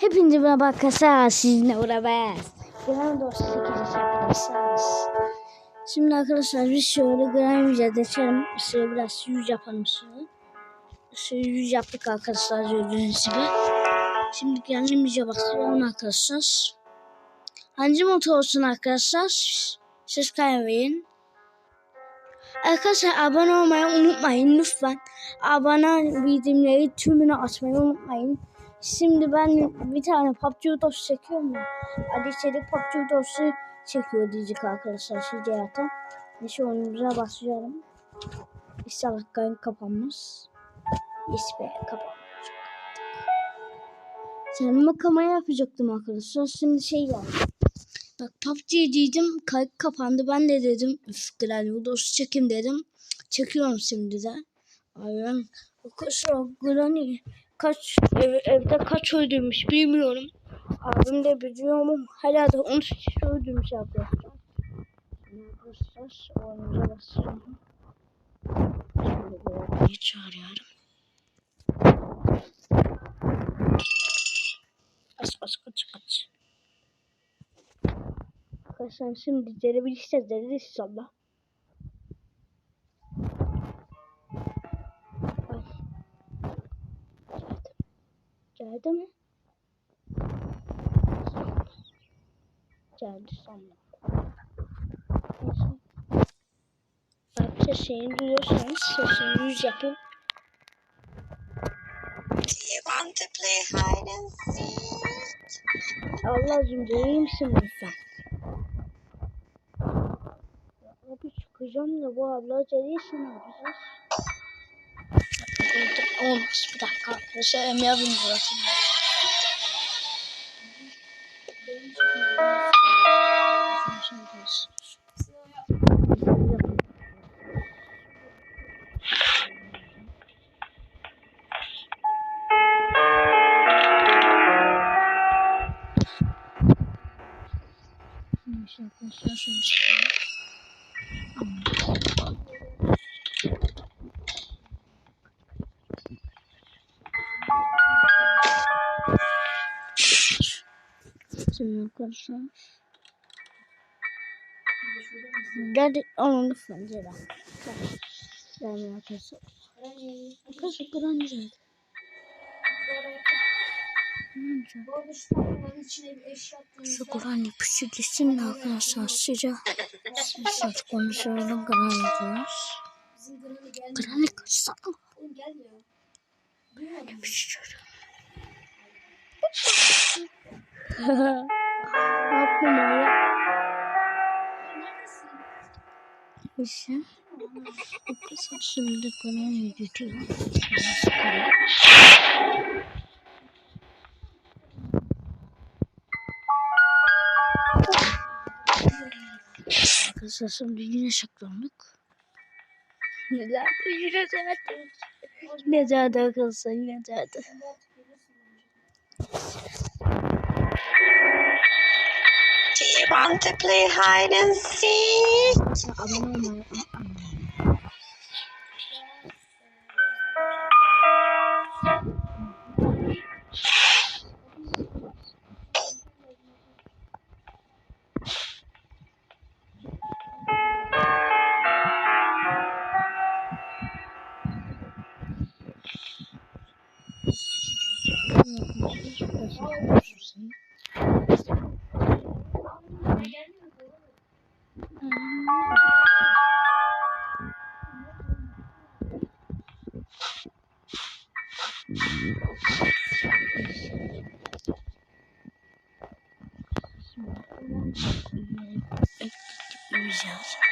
Hepinize merhaba arkadaşlar. Sizinle uğraşacağız. Genel dostluk yapmışsınız. Şimdi arkadaşlar biz şöyle gram yüzeye geçelim. Şöyle biraz yüz yapalım şöyle. Şöyle yüz yaptık arkadaşlar gördüğünüz gibi. Şimdi geldiğim yüze bakıyorum arkadaşlar. Hangi motor olsun arkadaşlar? Siz kaybedin. Arkadaşlar abone olmayı unutmayın lütfen. Abone bildirimleri tümünü açmayı unutmayın. Şimdi ben bir tane PUBG videosu çekiyorum ya. Ali Çelik PUBG videosu çekiyor diyecek arkadaşlar şimdi hayata. Neyse oyunumuza başlayalım. İnşallah kayın kapanmaz. Yes be. Sen kamera yapacaktım arkadaşlar. Şimdi şey geldi. Bak PUBG dedim kayıt kapandı. Ben de dedim üf Granny videosu çekim dedim. Çekiyorum şimdi de. Aynen. Arkadaşlar Granny kaç ev, evde kaç öldürmüş bilmiyorum. Abim de biliyor ama hala da 13 kişi öldürmüş arkadaşlar. Arkadaşlar oyunumuza basıyorum. Şimdi çağırıyorum. Bas bas kaç kaç. Arkadaşlar şimdi denebileceğiz dedi inşallah. Geldi mi? Geldi sandım. Arkadaşlar sesini duyuyorsanız sesini yüz yapın. Do you want to play hide and seek? Allah'cım iyi misin sen? Abi çıkacağım da bu abla değilsin ne Olmaz bir dakika arkadaşlar Emre abim. Şimdi arkadaşlar. Geldik onun lütfen Ceren. Yani arkadaşlar. Arkadaşlar Kur'an geldi. Şu Kur'an ipucu gitsin de arkadaşlar sıca. Siz konuşalım Kur'an yapıyoruz. Kur'an'ı kaçsana. Yapıştır. Ne yaptım öyle? Arkadaşlar şimdi Kur'an'ı gidiyor. Arkadaşlar şimdi yine saklandık. Neler yine zaten. Ne zaten arkadaşlar yine zaten. Do you want to play hide and seek? Abone olmayı Yiyeceğiz. Şöyle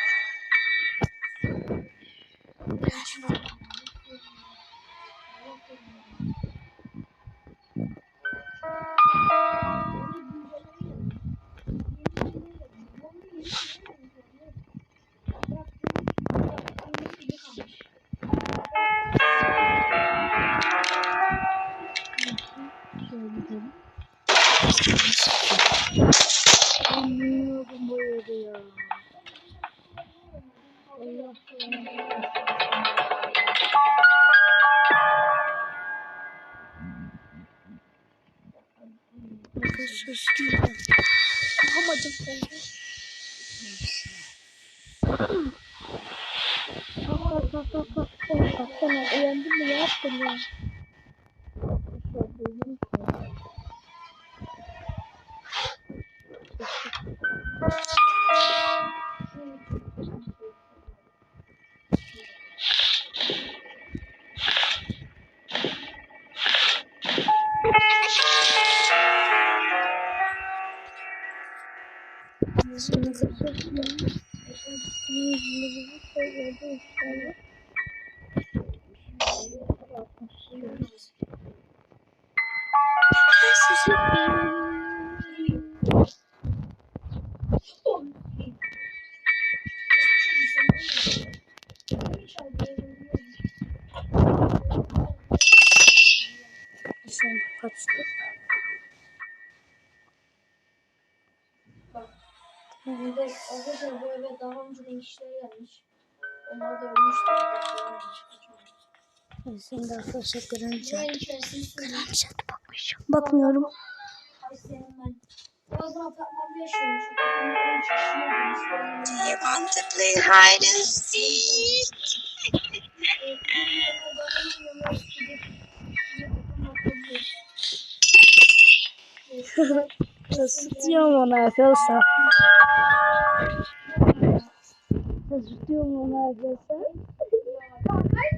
Mı? Ne yaptın ya? Şimdi kapatıyorum. Sen Onlar da ölmüştü. Sen de arkadaşlar. Güven içerisinde söyleyeyim. Bakmıyorum. Do you want to play hide and seek? Tutuyorum onu arkadaşlar. Tutuyorum onu arkadaşlar.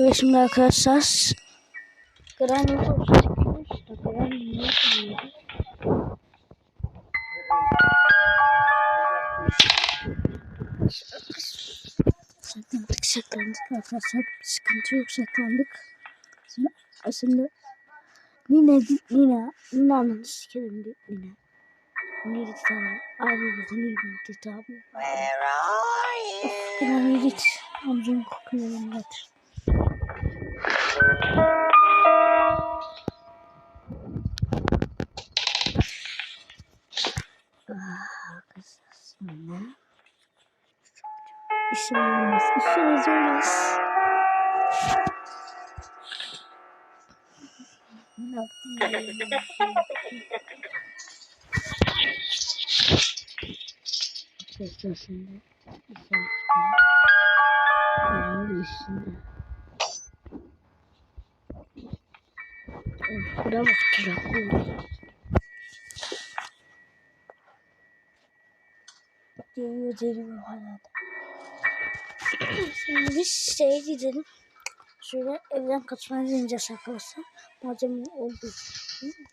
Ve şimdi arkadaşlar Granny ne yapıyor? Saklandık saklandık arkadaşlar sıkıntı yok saklandık. Şimdi aslında Nina Nina Nina'nın sikerim değil Nina. Nina tamam. Abi bu Nina tamam. Where are you? Granny git. Amcam kokuyor getir. Ah? İşim olmaz, işimiz olmaz. Ne yaptın? Seslerinde. Onun üstünde. Of, Bura bak, bırak. Geliyor geliyor hala da. Şimdi biz şeye gidelim. Şöyle evden kaçmaya deneyeceğiz arkadaşlar. Malzeme oldu.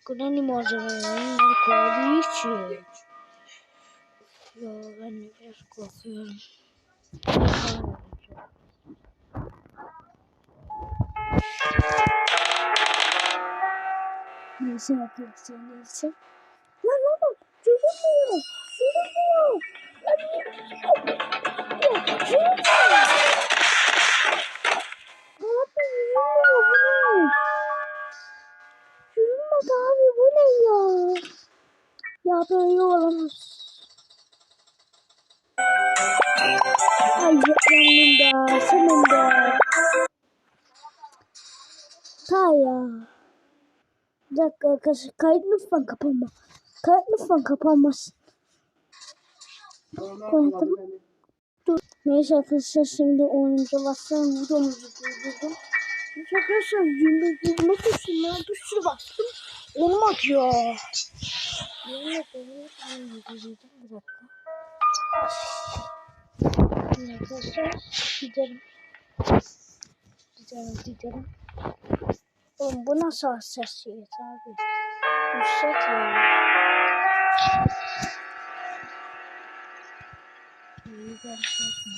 Granny malzemeleri koyduğu için. Ya ben biraz korkuyorum. Neyse arkadaşlar neyse. Lan. Çözülmüyor. Abi yürümüyor bu ne? Yürümedi abi bu ne ya? Ya böyle olamaz. Ay yanında senin de. Ta ya. Bir dakika arkadaşlar kayıt lütfen kapanma. Kayıt lütfen kapanmasın. Kapattım. Dur. Neyse arkadaşlar şimdi oyunumuza başlayalım. Videomuzu durdurdum. Neyse arkadaşlar yirmi yirmi tuşuna bir sürü bastım. Olmadı ya. Yemin ederim. Bir dakika. Arkadaşlar gidelim. Gidelim gidelim. Oğlum bu nasıl hassasiyet abi? Yüksek ya. İyi gerçekten.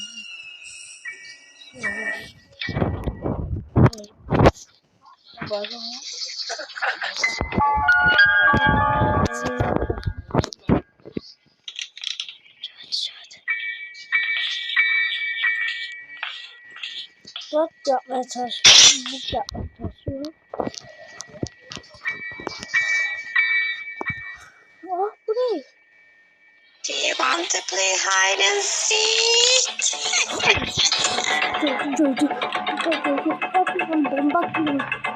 Bazen Bak yapmaya çalışıyorum. Bak yapmaya çalışıyorum. Want to play hide and seek? Dur dur dur. Dur dur dur. Bakıyorum ben bakıyorum. I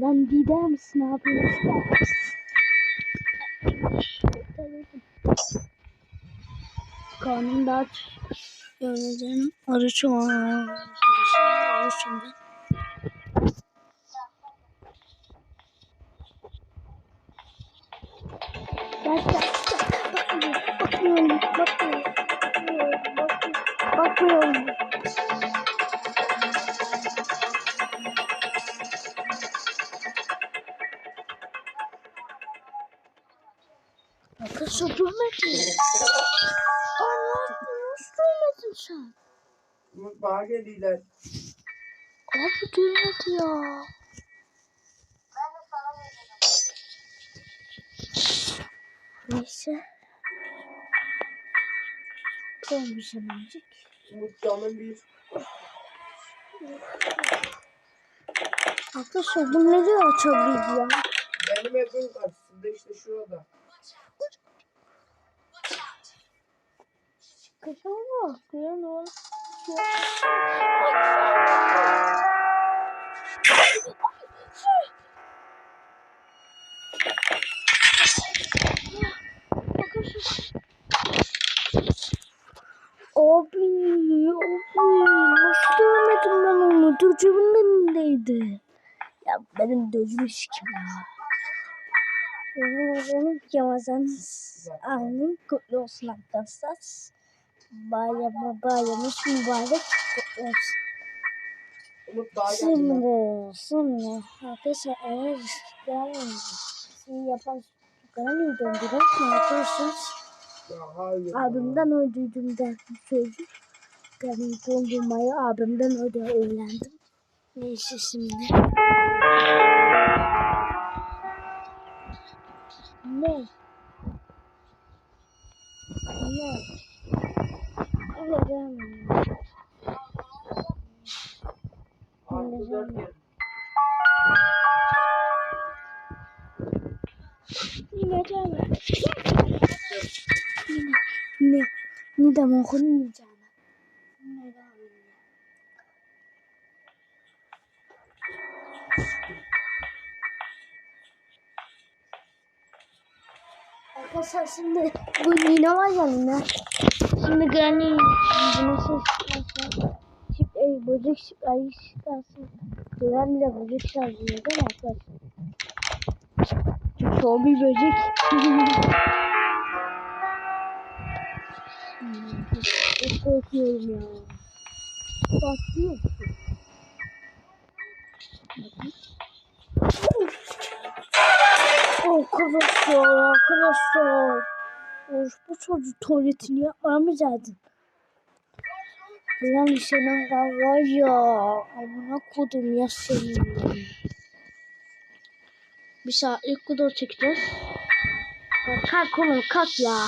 basından gider misin abi? Karnım da aç. Yani canım arı çoğan. Arı çoğan. Gel gel gel. Bakmıyorum, bakmıyorum, bakmıyorum, bakmıyorum, Arkadaşlar görmedin. Aa, nasıl görmedin sen? Mutfağa geliyorlar. Abi görmedi ya. Neyse. Olmuş hemencik. Mutfağın bir Arkadaşlar bu nereye açabilir ya? benim evim karşısında işte şurada. Ya ne olur. Abi, abi nasıl görmedim ben onu? Gözümün önündeydi. Ya benim gözüm sikim ya. Umarım Ramazanınız anın kutlu olsun arkadaşlar. Bayramı bayramınız mübarek olsun. Şimdi, şimdi arkadaşlar eğer yani yapan ne yapıyorsunuz? Ya hayır. Abimden öldürdüm bu sözü. Granny dondurmayı abimden öyle öğrendim. Neyse şimdi. Ne? Ne? Gelme. Yine. Ne? Ne de okunmayacağını. Ne de Arkadaşlar şimdi bu Nina var ya Nina. Şimdi Granny ses çıkarsa Çift ey böcek ayı çıkarsa Granny de böcek şarjıyor değil mi arkadaşlar? Çünkü o bir böcek. Çok korkuyorum ya. Bakıyor. Arkadaşlar, arkadaşlar. Bu çocuk tuvaletini yapmamayacaktın. Ulan senin ben var ya. Amına kodum ya senin. Bir saatlik kudur çekeceğiz. Kalk oğlum kalk ya.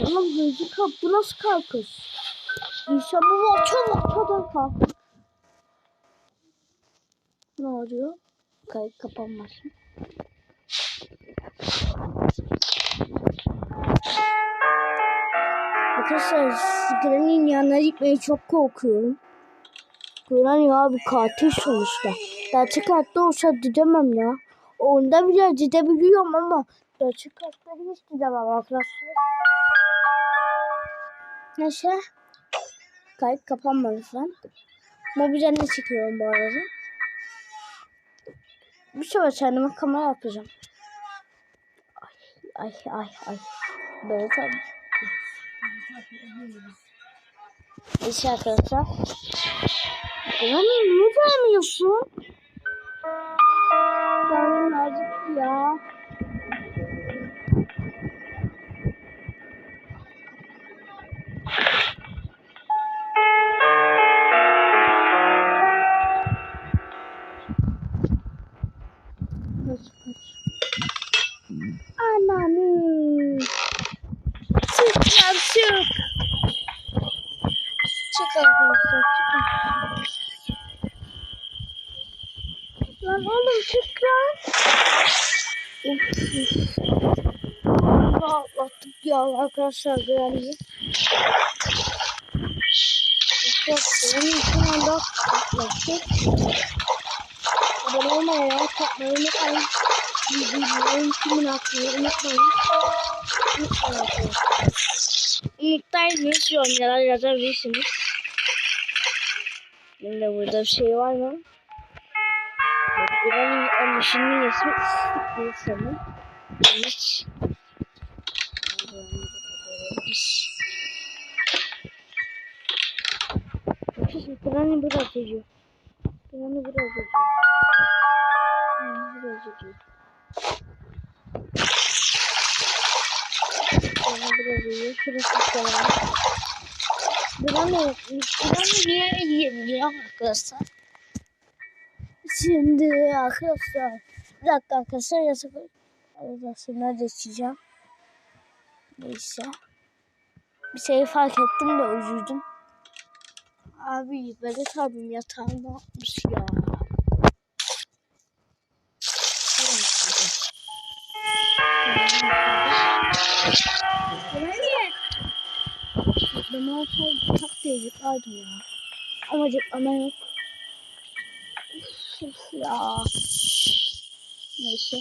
Oğlum hızlı kalk. Bu nasıl kalkış? Bu var. Çabuk çabuk kalk. Ne oluyor? Kayıt kapanmasın. Arkadaşlar Granny'nin yanına gitmeye çok korkuyorum. Granny abi katil sonuçta. Gerçek hayatta olsa gidemem ya. Onda bile gidebiliyorum ama gerçek hayatta hiç gidemem arkadaşlar. Neyse. Kayıt kapanmadı falan. Mobilden ne çekiyorum bu arada. Bir sefer kendime kamera yapacağım. Ay ay ay. Böyle tabii. Neyse arkadaşlar. Ulan niye vermiyorsun? Acıktı ya. Rahatlattık ya arkadaşlar Granny'i. Çok benim için anda atlattık. Abone olmayı, like atmayı unutmayın. Videoların kimin atmayı unutmayın. Unutmayın. Umut'taymış yorumlara yazabilirsiniz. Şimdi burada bir şey var mı? Buranın anlaşının ismi Islık sanırım. Hiç. Arkadaşlar Buranın biraz yazıyor. Buranın biraz yazıyor. Buranın biraz yazıyor. Buranın biraz yazıyor. Şurası falan. Buranın, buranın niye yiyemiyor arkadaşlar? Şimdi arkadaşlar bir dakika arkadaşlar yasak arasına geçeceğim. Neyse. Bir şey fark ettim de üzüldüm. Abi Berat abim yatağında atmış ya. Ben olsaydı tak diye yıkardım ya. Ama ama yok. Uf ya. Neyse.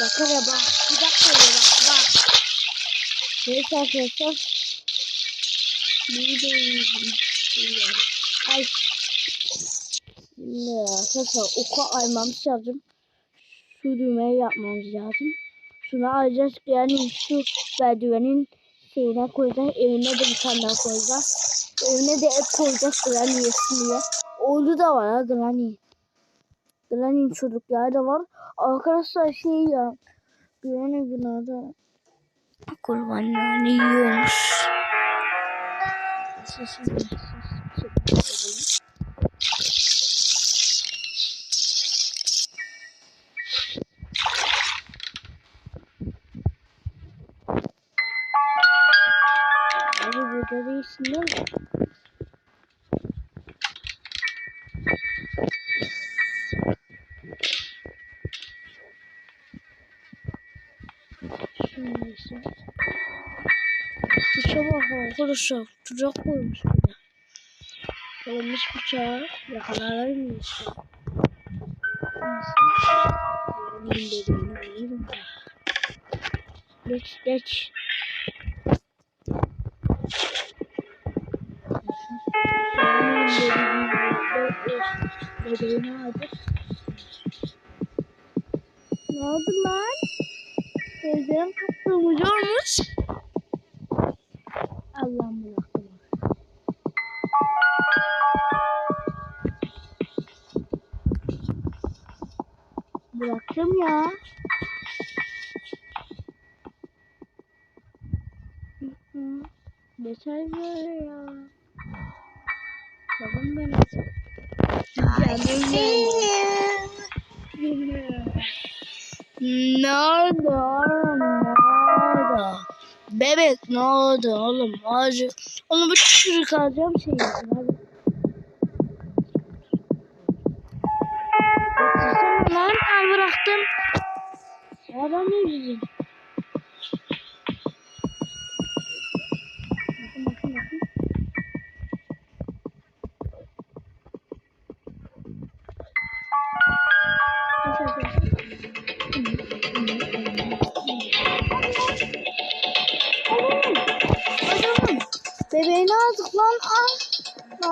Bak. Bir dakika. Neyse arkadaşlar. Uyuyacağım. Ay. Şimdi arkadaşlar oku aymamız lazım. Şu düğmeyi yapmamız lazım. Şunu alacağız yani şu merdivenin şeyine koyacağız. Evine de bir tane daha koyacağız. Evine de et koyacağız Granny yesin diye. Oğlu da var ha Granny. Granny'nin çocukları da var. Arkadaşlar şey ya. Granny binada kurbanlarını yiyormuş. Sesini arkadaşlar. Tuzak koymuş burada. Koymuş bıçağı. Yakalarlar mı işte? Geç geç. Bebeğini aldı. Ne oldu lan? Gözlerim kıpkırmızı olmuş. You. Nerede oğlum nerede? Bebek ne oldu oğlum acı. Onu bir çürük alacağım şey hadi. Lan al bıraktım. Adam ne yüzü?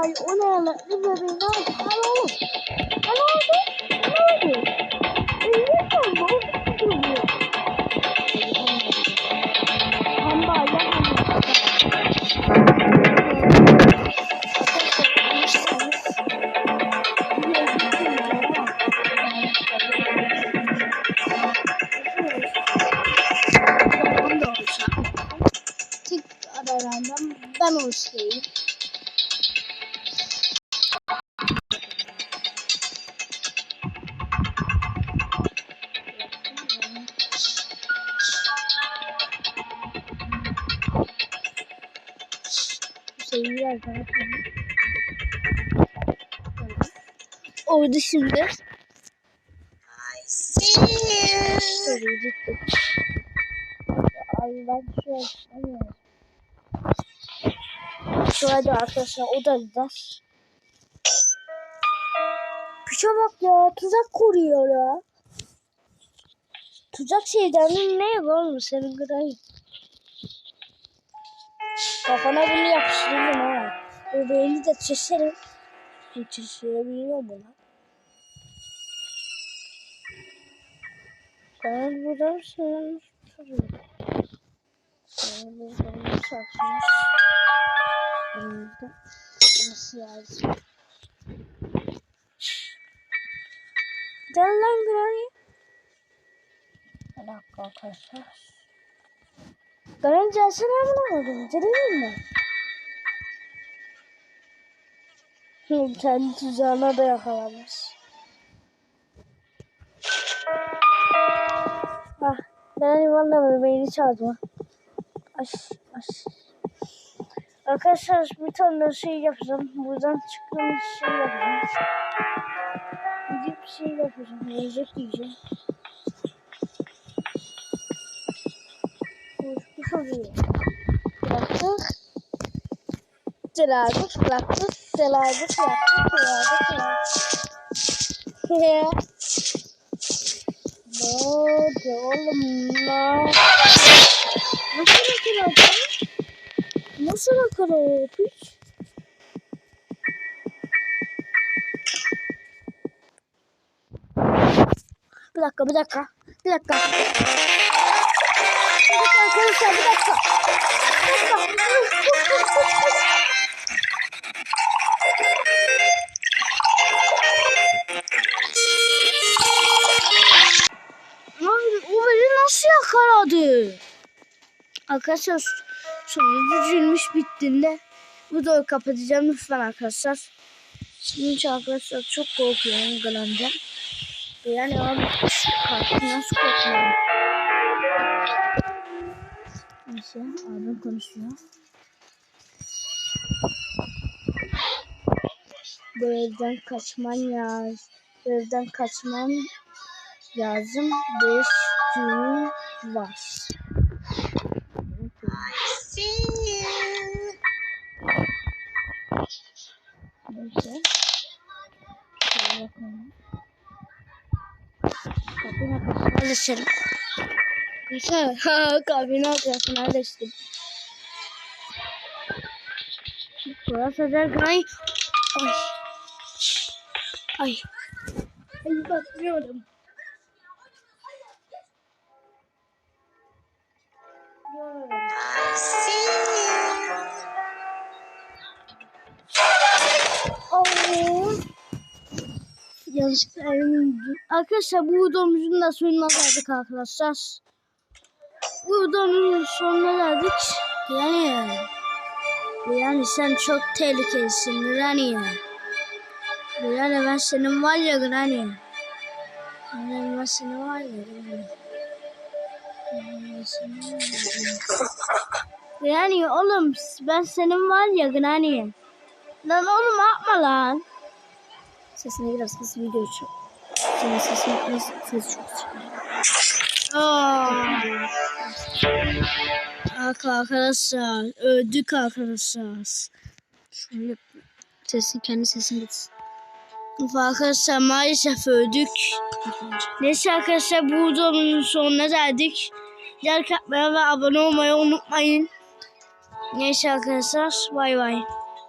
Ay o ne lan? Bu bebeğini aldık. Al oğlum. Al oldu. Ne oldu? Bebeğini aldı. O ne diyor? Hamba ya ben olsayım. Orada şimdi soruyu gittik. Ay ben şu an. Şurada arkadaşlar odada. Kuşa bak ya tuzak kuruyor ya. Tuzak şeyden ne yok oğlum senin kadar. Kafana bunu yapıştırdım ha. Bebeğini de çeşerim. Çeşirebiliyor mu lan? Ben buradan sen tutuyorum. Ben buradan satmış. Önümüzde. Nasıl yazdım? Gel lan Granny. Bir dakika arkadaşlar. Granny gelsene bulamadım. Geleyim mi? Hı, Kendi tuzağına da yakalanmış. Ah, Granny valla bebeğini çaldı. Aş, aş. Arkadaşlar bir tane şey yapacağım. Buradan çıktığım şey yapacağım. Gidip şey yapacağım. Yiyecek yiyeceğim. Kuş oluyor. Bıraktık. Celaldik bıraktık. Bıraktık. Celaldik bıraktık. Ya. Ne oldu oğlum? Nasıl yakaladı? Nasıl yakaladı piç? Bir dakika, bir dakika. Bir dakika. Bir dakika arkadaşlar, bir dakika. Bir dakika. Arkadaşlar sonucu üzülmüş bittiğinde bu videoyu kapatacağım lütfen arkadaşlar. Çünkü arkadaşlar çok korkuyorum Glam'dan. Yani abi nasıl korkuyorum? Neyse abim konuşuyor. Bu evden kaçman lazım. Bu evden kaçman lazım. 5 gün var. See you. Neyse. Şöyle bakalım. Kapının arkasına düşelim. Güzel. Ha, kapının arkasına düştüm. Burası da gay. Ay. Ay. Ay bakmıyorum. I yanlışlıkla Arkadaşlar bu videomuzun da sonuna geldik arkadaşlar. Bu videomuzun sonuna geldik. Yani yani sen çok tehlikelisin Granny. Granny. Ben senin var ya Granny. Yani ben senin var ya Granny. Yani oğlum ben senin var ya Granny. Lan oğlum yapma lan. Sesini biraz kız video çok. Senin sesin nasıl ses çok çıkıyor. Bak arkadaşlar öldük arkadaşlar. Şöyle sesi kendi sesini gitsin. Arkadaşlar maalesef öldük. Neyse arkadaşlar bu videonun sonuna geldik. Like atmayı ve abone olmayı unutmayın. Neyse arkadaşlar bay bay.